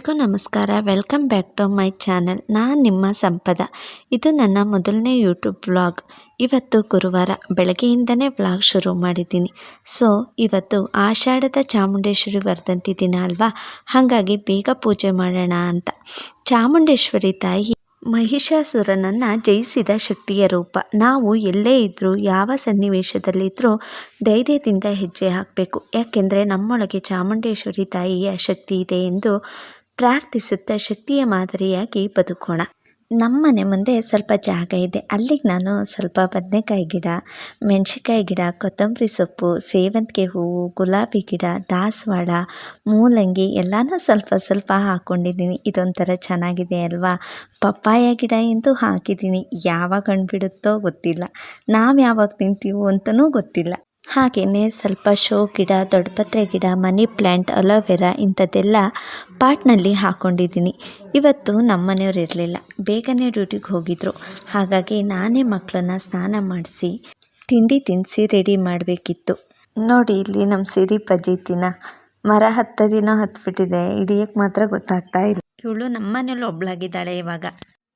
ಎಲ್ರಿಗೂ ನಮಸ್ಕಾರ. Welcome back to my channel ನಾನು ನಿಮ್ಮ ಸಂಪದ. ಇದು ನನ್ನ ಮೊದಲನೇ ಯೂಟ್ಯೂಬ್ ವ್ಲಾಗ್ ಇವತ್ತು ಗುರುವಾರ ಬೆಳಗ್ಗೆಯಿಂದನೇ ವ್ಲಾಗ್ ಶುರು ಮಾಡಿದ್ದೀನಿ. ಸೊ ಇವತ್ತು ಆಷಾಢದ ಚಾಮುಂಡೇಶ್ವರಿ ವರ್ಧಂತಿ ದಿನ ಅಲ್ವಾ? ಹಾಗಾಗಿ ಬೇಗ ಪೂಜೆ ಮಾಡೋಣ ಅಂತ. ಚಾಮುಂಡೇಶ್ವರಿ ತಾಯಿ ಮಹಿಷಾಸುರನನ್ನು ಜಯಿಸಿದ ಶಕ್ತಿಯ ರೂಪ. ನಾವು ಎಲ್ಲೇ ಇದ್ದರೂ ಯಾವ ಸನ್ನಿವೇಶದಲ್ಲಿದ್ದರೂ ಧೈರ್ಯದಿಂದ ಹೆಜ್ಜೆ ಹಾಕಬೇಕು. ಯಾಕೆಂದರೆ ನಮ್ಮೊಳಗೆ ಚಾಮುಂಡೇಶ್ವರಿ ತಾಯಿಯ ಶಕ್ತಿ ಇದೆ ಎಂದು ಪ್ರಾರ್ಥಿಸುತ್ತಾ ಶಕ್ತಿಯ ಮಾದರಿಯಾಗಿ ಬದುಕೋಣ. ನಮ್ಮನೆ ಮುಂದೆ ಸ್ವಲ್ಪ ಜಾಗ ಇದೆ. ಅಲ್ಲಿಗೆ ನಾನು ಸ್ವಲ್ಪ ಬದನೆಕಾಯಿ ಗಿಡ, ಮೆಣಸಿನ್ಕಾಯಿ ಗಿಡ, ಕೊತ್ತಂಬರಿ ಸೊಪ್ಪು, ಸೇವಂತಿಗೆ ಹೂವು, ಗುಲಾಬಿ ಗಿಡ, ದಾಸವಾಳ, ಮೂಲಂಗಿ ಎಲ್ಲನೂ ಸ್ವಲ್ಪ ಸ್ವಲ್ಪ ಹಾಕ್ಕೊಂಡಿದ್ದೀನಿ ಇದೊಂಥರ ಚೆನ್ನಾಗಿದೆ ಅಲ್ವಾ? ಪಪ್ಪಾಯ ಗಿಡ ಎಂದು ಹಾಕಿದ್ದೀನಿ. ಯಾವಾಗ ಹಣ್ಣು ಬಿಡುತ್ತೋ ಗೊತ್ತಿಲ್ಲ. ನಾವು ಯಾವಾಗ ತಿಂತೀವೋ ಅಂತಲೂ ಗೊತ್ತಿಲ್ಲ. ಹಾಗೆಯೇ ಸ್ವಲ್ಪ ಶೋ ಗಿಡ, ದೊಡ್ಡಪತ್ರೆ ಗಿಡ, ಮನಿ ಪ್ಲ್ಯಾಂಟ್ ಅಲೋವೆರಾ ಇಂಥದ್ದೆಲ್ಲ ಪಾಟ್ನಲ್ಲಿ ಹಾಕ್ಕೊಂಡಿದ್ದೀನಿ ಇವತ್ತು ನಮ್ಮ ಮನೆಯವ್ರು ಇರಲಿಲ್ಲ. ಬೇಗನೆ ಡ್ಯೂಟಿಗೆ ಹೋಗಿದ್ರು. ಹಾಗಾಗಿ ನಾನೇ ಮಕ್ಕಳನ್ನ ಸ್ನಾನ ಮಾಡಿಸಿ, ತಿಂಡಿ ತಿನ್ನಿಸಿ ರೆಡಿ ಮಾಡಬೇಕಿತ್ತು. ನೋಡಿ ಇಲ್ಲಿ ನಮ್ಮ ಸಿರಿ ಪಜೀತಿನ. ಮರ ಹತ್ತದಿನೋ ಹತ್ಬಿಟ್ಟಿದೆ. ಹಿಡಿಯೋಕ್ಕೆ ಮಾತ್ರ ಗೊತ್ತಾಗ್ತಾ ಇಲ್ಲ. ಇವಳು ನಮ್ಮ ಮನೇಲಿ ಒಬ್ಳಾಗಿದ್ದಾಳೆ ಇವಾಗ.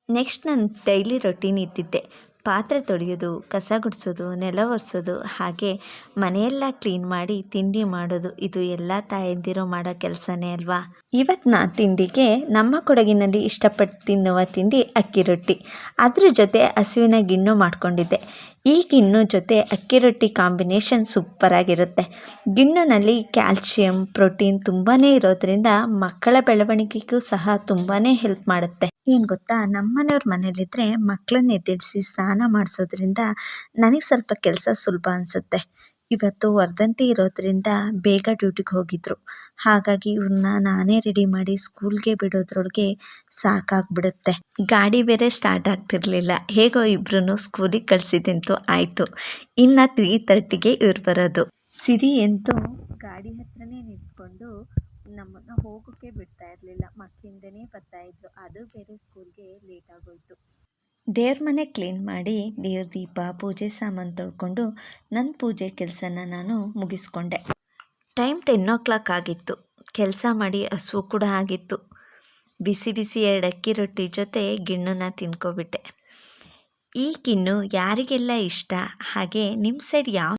ನೆಕ್ಸ್ಟ್ ನಾನು ಡೈಲಿ ರೊಟೀನ್ ಇದ್ದಿದ್ದೆ. ಪಾತ್ರೆ ತೊಳೆಯೋದು, ಕಸ ಗುಡಿಸೋದು, ನೆಲ ಒರೆಸೋದು, ಹಾಗೆ ಮನೆಯೆಲ್ಲ ಕ್ಲೀನ್ ಮಾಡಿ ತಿಂಡಿ ಮಾಡೋದು, ಇದು ಎಲ್ಲ ತಾಯಂದಿರು ಮಾಡೋ ಕೆಲಸನೇ ಅಲ್ವಾ? ಇವತ್ತಿನ ತಿಂಡಿಗೆ ನಮ್ಮ ಕೊಡಗಿನಲ್ಲಿ ಇಷ್ಟಪಟ್ಟು ತಿನ್ನುವ ತಿಂಡಿ ಅಕ್ಕಿ ರೊಟ್ಟಿ. ಅದ್ರ ಜೊತೆ ಹಸುವಿನ ಗಿಣ್ಣು ಮಾಡ್ಕೊಂಡಿದ್ದೆ. ಈ ಗಿಣ್ಣು ಜೊತೆ ಅಕ್ಕಿ ರೊಟ್ಟಿ ಕಾಂಬಿನೇಷನ್ ಸೂಪರಾಗಿರುತ್ತೆ ಗಿಣ್ಣಿನಲ್ಲಿ ಕ್ಯಾಲ್ಶಿಯಂ ಪ್ರೋಟೀನ್ ತುಂಬಾ ಇರೋದ್ರಿಂದ ಮಕ್ಕಳ ಬೆಳವಣಿಗೆಗೂ ಸಹ ತುಂಬಾ ಹೆಲ್ಪ್ ಮಾಡುತ್ತೆ. ಏನು ಗೊತ್ತಾ? ನಮ್ಮ ಮನೆಯವ್ರ ಮನೇಲಿದ್ದರೆ ಮಕ್ಕಳನ್ನ ಎದ್ದಿಡಿಸಿ ಸ್ನಾನ ಮಾಡಿಸೋದ್ರಿಂದ ನನಗೆ ಸ್ವಲ್ಪ ಕೆಲಸ ಸುಲಭ ಅನಿಸುತ್ತೆ. ಇವತ್ತು ವರ್ಧಂತಿ ಇರೋದ್ರಿಂದ ಬೇಗ ಡ್ಯೂಟಿಗೆ ಹೋಗಿದ್ರು. ಹಾಗಾಗಿ ಇವ್ರನ್ನ ನಾನೇ ರೆಡಿ ಮಾಡಿ ಸ್ಕೂಲ್ಗೆ ಬಿಡೋದ್ರೊಳಗೆ ಸಾಕಾಗ್ಬಿಡುತ್ತೆ. ಗಾಡಿ ಬೇರೆ ಸ್ಟಾರ್ಟ್ ಆಗ್ತಿರ್ಲಿಲ್ಲ. ಹೇಗೋ ಇಬ್ರು ಸ್ಕೂಲಿಗೆ ಕಳಿಸಿದಂತೂ ಆಯಿತು. ಇನ್ನ ತ್ರೀ ತರ್ಟಿಗೆ ಇವ್ರು ಬರೋದು. ಸಿರಿ ಅಂತೂ ಗಾಡಿ ಹತ್ರನೇ ನಿಂತ್ಕೊಂಡು ನಮ್ಮನ್ನು ಹೋಗೋಕ್ಕೆ ಬಿಡ್ತಾ ಇರಲಿಲ್ಲ. ಮಕ್ಕಳಿಂದನೇ ಬರ್ತಾ ಇದ್ರು. ಅದು ಬೇರೆ ಸ್ಕೂಲ್ಗೆ ಲೇಟ್ ಆಗೋಯ್ತು. ದೇವ್ರ ಮನೆ ಕ್ಲೀನ್ ಮಾಡಿ ದೇವ್ರ ದೀಪ, ಪೂಜೆ ಸಾಮಾನು ತೊಳ್ಕೊಂಡು ನನ್ನ ಪೂಜೆ ಕೆಲಸನ ನಾನು ಮುಗಿಸ್ಕೊಂಡೆ. ಟೈಮ್ ಟೆನ್ ಓ ಕ್ಲಾಕ್ ಆಗಿತ್ತು. ಕೆಲಸ ಮಾಡಿ ಹಸುವು ಕೂಡ ಆಗಿತ್ತು. ಬಿಸಿ ಬಿಸಿ ಎರಡು ಅಕ್ಕಿ ರೊಟ್ಟಿ ಜೊತೆ ಗಿಣ್ಣನ್ನ ತಿನ್ಕೊಬಿಟ್ಟೆ. ಈ ಗಿಣ್ಣು ಯಾರಿಗೆಲ್ಲ ಇಷ್ಟ, ಹಾಗೆ ನಿಮ್ಮ ಸೈಡ್ ಯಾವ